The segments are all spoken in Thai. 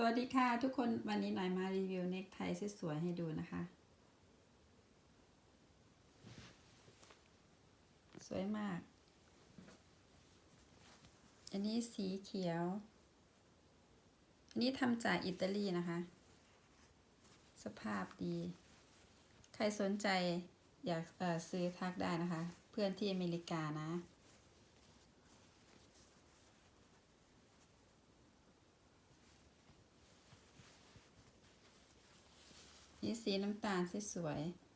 สวัสดีค่ะทุกคนวันนี้หน่อยมารีวิวเน็กไทสวยๆให้ดูนะคะ สวยมาก อันนี้สีเขียว อันนี้ทำจากอิตาลีนะคะ สภาพดี ใครสนใจอยากซื้อทักได้นะคะ เพื่อนที่อเมริกานะ นี่สีน้ำตาลสวยๆ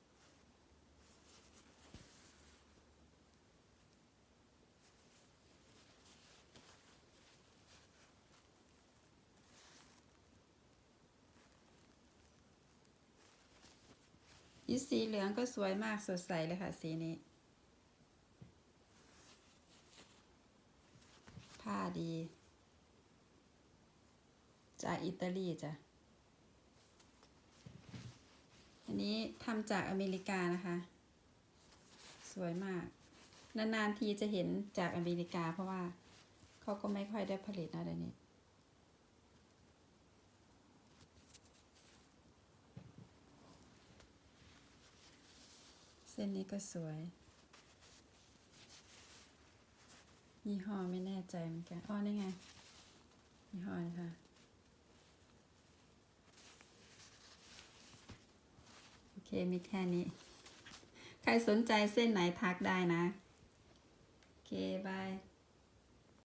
นี่สีเหลืองก็สวยมากสดใสเลยค่ะสีนี้ ผ้าดี จากอิตาลีจ้ะ อันนี้ทำจากอเมริกานะคะ สวยมาก นานๆทีจะเห็นจากอเมริกา เพราะว่าเขาก็ไม่ค่อยได้ผลิตนะเดี๋ยวนี้เส้นนี้ก็สวย ยี่ห้อไม่แน่ใจเหมือนกันอ๋อนี่ไง ยี่ห้อนี้ค่ะ โอเค มีแค่นี้ ใครสนใจเส้นไหนทักได้นะ โอเค บาย